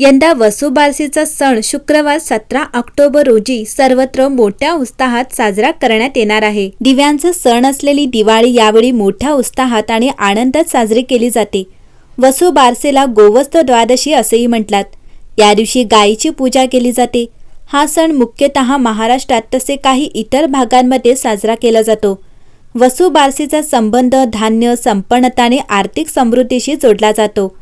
यंदा वसुबारसीचा सण शुक्रवार सतरा ऑक्टोबर रोजी सर्वत्र मोठ्या उत्साहात साजरा करण्यात येणार आहे. दिव्यांचा सण असलेली दिवाळी यावेळी मोठ्या उत्साहात आणि आनंदात साजरी केली जाते. वसुबारसेला गोवस्त द्वादशी असेही म्हटलात. या दिवशी गायीची पूजा केली जाते. हा सण मुख्यतः महाराष्ट्रात तसे काही इतर भागांमध्ये साजरा केला जातो. वसुबारसीचा संबंध धान्य संपन्नता आणि आर्थिक समृद्धीशी जोडला जातो.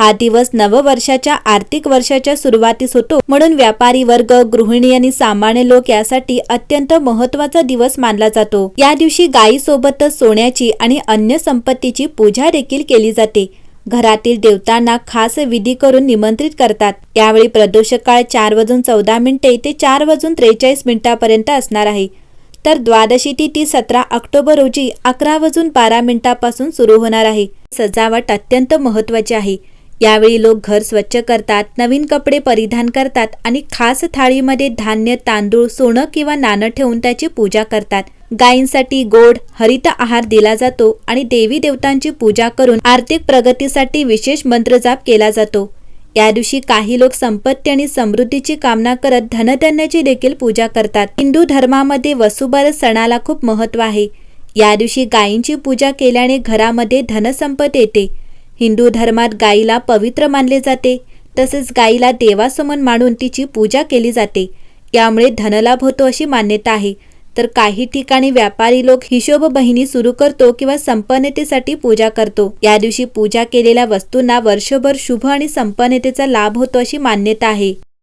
हा दिवस नववर्षाच्या आर्थिक वर्षाच्या सुरुवातीस होतो. म्हणून व्यापारी वर्ग गृहिणी आणि सामान्य लोक यासाठी अत्यंत महत्त्वाचा दिवस मानला जातो. या दिवशी गायीसोबतच सोन्याची आणि अन्य संपत्तीची पूजा देखील केली जाते. घरातील देवतांना खास विधी करून निमंत्रित करतात. यावेळी प्रदूषक काळ चार वाजून चौदा मिनिटे ते चार वाजून त्रेचाळीस मिनिटापर्यंत असणार आहे. तर द्वादशी तिथी सतरा ऑक्टोबर रोजी अकरा वाजून बारा मिनिटापासून सुरू होणार आहे. सजावट अत्यंत महत्वाची आहे. यावेळी लोक घर स्वच्छ करतात नवीन कपडे परिधान करतात आणि खास थाळीमध्ये धान्य तांदूळ सोनं किंवा नाणं ठेवून त्याची पूजा करतात. गायींसाठी गोड हरित आहार दिला जातो आणि देवी देवतांची पूजा करून आर्थिक प्रगतीसाठी विशेष मंत्रजाप केला जातो. या दिवशी काही लोक संपत्ती आणि समृद्धीची कामना करत धनधान्याची देखील पूजा करतात. हिंदू धर्मामध्ये वसुबारस सणाला खूप महत्त्व आहे. या दिवशी गायींची पूजा केल्याने घरामध्ये धनसंपत येते. हिंदू धर्मात गायीला पवित्र मानले जाते. तसेच गायीला देवासमन मानून तिची पूजा केली जाते. यामुळे धनलाभ होतो अशी मान्यता आहे. तर काही ठिकाणी व्यापारी लोक हिशोब बहिणी सुरू करतो किंवा संपन्नतेसाठी पूजा करतो. या दिवशी पूजा केलेल्या वस्तूंना वर्षभर शुभ आणि संपन्नतेचा लाभ होतो अशी मान्यता आहे.